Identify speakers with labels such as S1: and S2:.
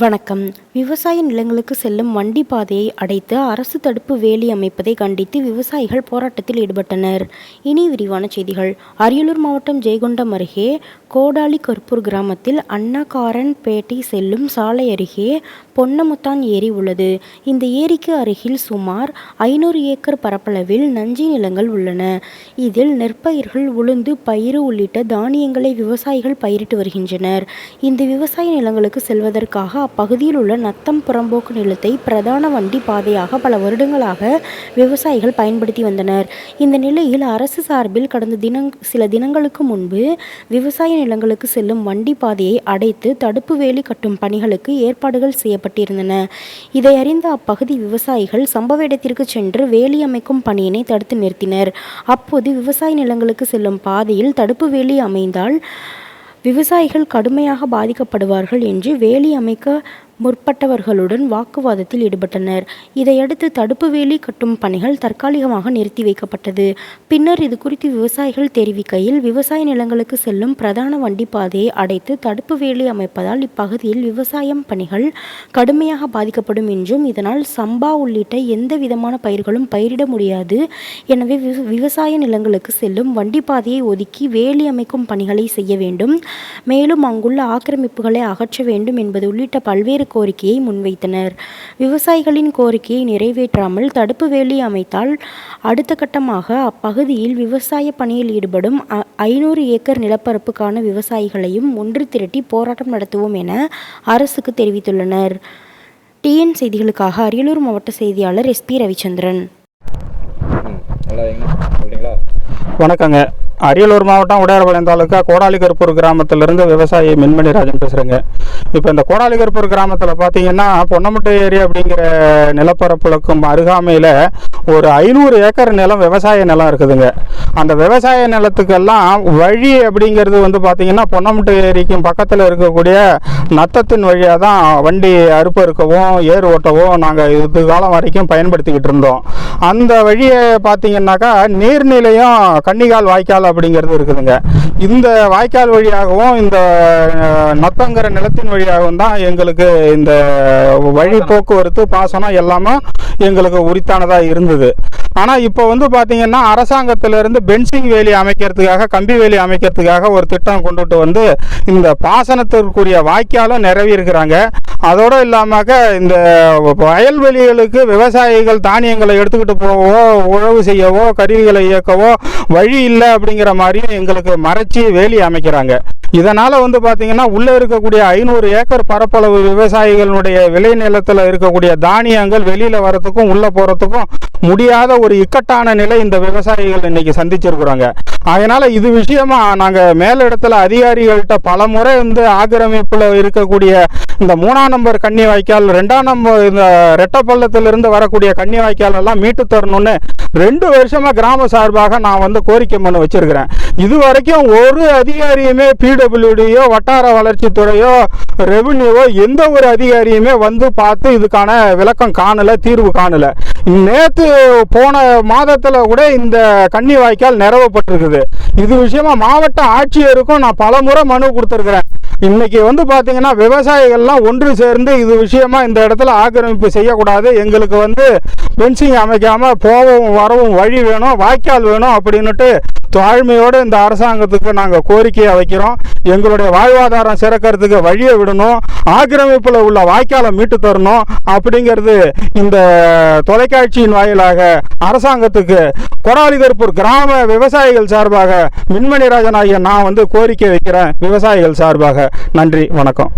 S1: வணக்கம். விவசாய நிலங்களுக்கு செல்லும் வண்டி பாதையை அடைத்து அரசு தடுப்பு வேலி அமைப்பதை கண்டித்து விவசாயிகள் போராட்டத்தில் ஈடுபட்டனர். இனி விரிவான செய்திகள். அரியலூர் மாவட்டம் ஜெயகொண்டம் அருகே கோடாலி கற்பூர் கிராமத்தில் அன்னகாரன்பேட்டை செல்லும் சாலை அருகே பொன்னமுத்தான் ஏரி உள்ளது. இந்த ஏரிக்கு அருகில் சுமார் ஐநூறு ஏக்கர் பரப்பளவில் நஞ்சி நிலங்கள் உள்ளன. இதில் நெற்பயிர்கள் உளுந்து பயிறு உள்ளிட்ட தானியங்களை விவசாயிகள் பயிரிட்டு வருகின்றனர். இந்த விவசாய நிலங்களுக்கு செல்வதற்காக அப்பகுதியில் உள்ள நத்தம் புறம்போக்கு நிலத்தை பிரதான வண்டி பாதையாக பல வருடங்களாக விவசாயிகள் பயன்படுத்தி வந்தனர். இந்த நிலையில் அரசு சார்பில் கடந்த தினங் சில தினங்களுக்கு முன்பு விவசாய நிலங்களுக்கு செல்லும் வண்டி பாதையை அடைத்து தடுப்பு வேலி கட்டும் பணிகளுக்கு ஏற்பாடுகள் செய்யப்பட்டிருந்தன. இதை அறிந்த அப்பகுதி விவசாயிகள் சம்பவ இடத்திற்கு சென்று வேலி அமைக்கும் பணியினை தடுத்து நிறுத்தினர். அப்போது விவசாய நிலங்களுக்கு செல்லும் பாதையில் தடுப்பு வேலி அமைந்தால் விவசாயிகள் கடுமையாக பாதிக்கப்படுவார்கள் என்று வேலி அமைக்க முற்பட்டவர்களுடன் வாக்குவாதத்தில் ஈடுபட்டனர். இதையடுத்து தடுப்பு வேலி கட்டும் பணிகள் தற்காலிகமாக நிறுத்தி வைக்கப்பட்டது. பின்னர் இது குறித்து விவசாயிகள் தெரிவிக்கையில் விவசாய நிலங்களுக்கு செல்லும் பிரதான வண்டி பாதையை அடைத்து தடுப்பு வேலி அமைப்பதால் இப்பகுதியில் விவசாயம் பணிகள் கடுமையாக பாதிக்கப்படும் என்றும் இதனால் சம்பா உள்ளிட்ட எந்த விதமான பயிர்களும் பயிரிட முடியாது. எனவே விவசாய நிலங்களுக்கு செல்லும் வண்டி பாதையை ஒதுக்கி வேலி அமைக்கும் பணிகளை செய்ய வேண்டும். மேலும் அங்குள்ள ஆக்கிரமிப்புகளை அகற்ற வேண்டும் என்பது உள்ளிட்ட பல்வேறு கோரிக்கையை முன்வைத்தனர். விவசாயிகளின் கோரிக்கையை நிறைவேற்றாமல் தடுப்பு வேலி அமைத்தால் அடுத்த கட்டமாக அப்பகுதியில் விவசாய பணியில் ஈடுபடும் ஐநூறு ஏக்கர் நிலப்பரப்புக்கான விவசாயிகளையும் ஒன்று திரட்டி போராட்டம் நடத்துவோம் என அரசுக்கு தெரிவித்துள்ளனர். டிஎன் செய்திகளுக்காக அரியலூர் மாவட்ட செய்தியாளர் எஸ்பி ரவிச்சந்திரன்.
S2: வணக்கங்க. அரியலூர் மாவட்டம் உடையார்பாளையம் தாலுக்கா கோடாலிகருப்பூர் கிராமத்திலிருந்து விவசாயி மின்மணி ராஜன் பேசுகிறேங்க இப்போ இந்த கோடாலிகருப்பூர் கிராமத்தில் பார்த்தீங்கன்னா பொன்னமுட்டை ஏரி அப்படிங்கிற நிலப்பரப்புகளுக்கும் அருகாமையில் ஒரு ஐநூறு ஏக்கர் நிலம் விவசாய நிலம் இருக்குதுங்க. அந்த விவசாய நிலத்துக்கெல்லாம் வழி அப்படிங்கிறது வந்து பார்த்திங்கன்னா பொன்னமுட்டு ஏரிக்கும் பக்கத்தில் இருக்கக்கூடிய நத்தத்தின் வழியாக தான் வண்டி அறுப்பு இருக்கவும் ஏர் ஓட்டவும் நாங்கள் இது காலம் வரைக்கும் பயன்படுத்திக்கிட்டு இருந்தோம். அந்த வழியை பார்த்தீங்கன்னாக்கா நீர்நிலையும் கன்னிகால் வாய்க்கால் அப்படிங்கிறது இருக்குதுங்க. இந்த வாய்க்கால் வழியாகவும் இந்த நத்தங்கிற நிலத்தின் வழியாகவும் தான் எங்களுக்கு இந்த வழி போக்குவரத்து பாசனம் எல்லாமே எங்களுக்கு உரித்தானதாக இருந்தது. ஆனால் இப்போ வந்து பார்த்தீங்கன்னா அரசாங்கத்திலிருந்து பென்சிங் வேலி அமைக்கிறதுக்காக கம்பி வேலி அமைக்கிறதுக்காக ஒரு திட்டம் கொண்டுட்டு வந்து இந்த பாசனத்திற்குரிய வாய்க்காலும் நிறவி இருக்கிறாங்க. அதோடு இல்லாமல் இந்த வயல்வெளிகளுக்கு விவசாயிகள் தானியங்களை எடுத்துக்கிட்டு போகவோ உழவு செய்யவோ கருவிகளை இயக்கவோ வழி இல்லை அப்படிங்கிற மாதிரியும் எங்களுக்கு மறைச்சி வேலி அமைக்கிறாங்க. இதனால் வந்து பார்த்திங்கன்னா உள்ளே இருக்கக்கூடிய ஐநூறு ஏக்கர் பரப்பளவு விவசாயிகளுடைய விளை நிலத்தில் இருக்கக்கூடிய தானியங்கள் வெளியில் வரத்துக்கும் உள்ளே போகிறதுக்கும் முடியாத ஒரு இக்கட்டான நிலை இந்த விவசாயிகள் இன்னைக்கு சந்திச்சிருக்கிறாங்க. அதனால் இது விஷயமா நாங்கள் மேலிடத்தில் அதிகாரிகள்கிட்ட பல முறை வந்து ஆக்கிரமிப்பில் இருக்கக்கூடிய இந்த மூணாம் நம்பர் கன்னி வாய்க்கால் ரெண்டாம் நம்பர் இந்த ரெட்டப்பள்ளத்திலிருந்து வரக்கூடிய கன்னி வாய்க்கால் எல்லாம் மீட்டு தரணும்னு ரெண்டு வருஷமாக கிராம சார்பாக நான் வந்து கோரிக்கை மனு வச்சுருக்கிறேன். இது வரைக்கும் ஒரு அதிகாரியுமே பிடபிள்யூடியோ வட்டார வளர்ச்சித்துறையோ ரெவன்யூவோ எந்த ஒரு அதிகாரியுமே வந்து பார்த்து இதுக்கான விளக்கம் காணலை தீர்வு காணலை. நேற்று போன மாதத்தில் கூட இந்த கன்னி வாய்க்கால் நிறவப்பட்டிருக்குது இது விஷயமா மாவட்ட ஆட்சியருக்கும் நான் பல முறை மனு கொடுத்துருக்குறேன். இன்னைக்கு வந்து பார்த்தீங்கன்னா விவசாயிகள்லாம் ஒன்று சேர்ந்து இது விஷயமா இந்த இடத்துல ஆக்கிரமிப்பு செய்யக்கூடாது. எங்களுக்கு வந்து பென்சிங் அமைக்காமல் போகவும் வரவும் வழி வேணும் வாய்க்கால் வேணும் அப்படின்னுட்டு தாழ்மையோடு இந்த அரசாங்கத்துக்கு நாங்கள் கோரிக்கையை வைக்கிறோம். எங்களுடைய வாழ்வாதாரம் சிறக்கிறதுக்கு வழியை விடணும். ஆக்கிரமிப்பில் உள்ள வாய்க்காலை மீட்டு தரணும். அப்படிங்கிறது இந்த தொலைக்காட்சியின் வாயிலாக அரசாங்கத்துக்கு கொடாலிகர்பூர் கிராம விவசாயிகள் சார்பாக மின்மணிராஜன் ஆகிய நான் வந்து கோரிக்கை வைக்கிறேன். விவசாயிகள் சார்பாக. நன்றி வணக்கம்.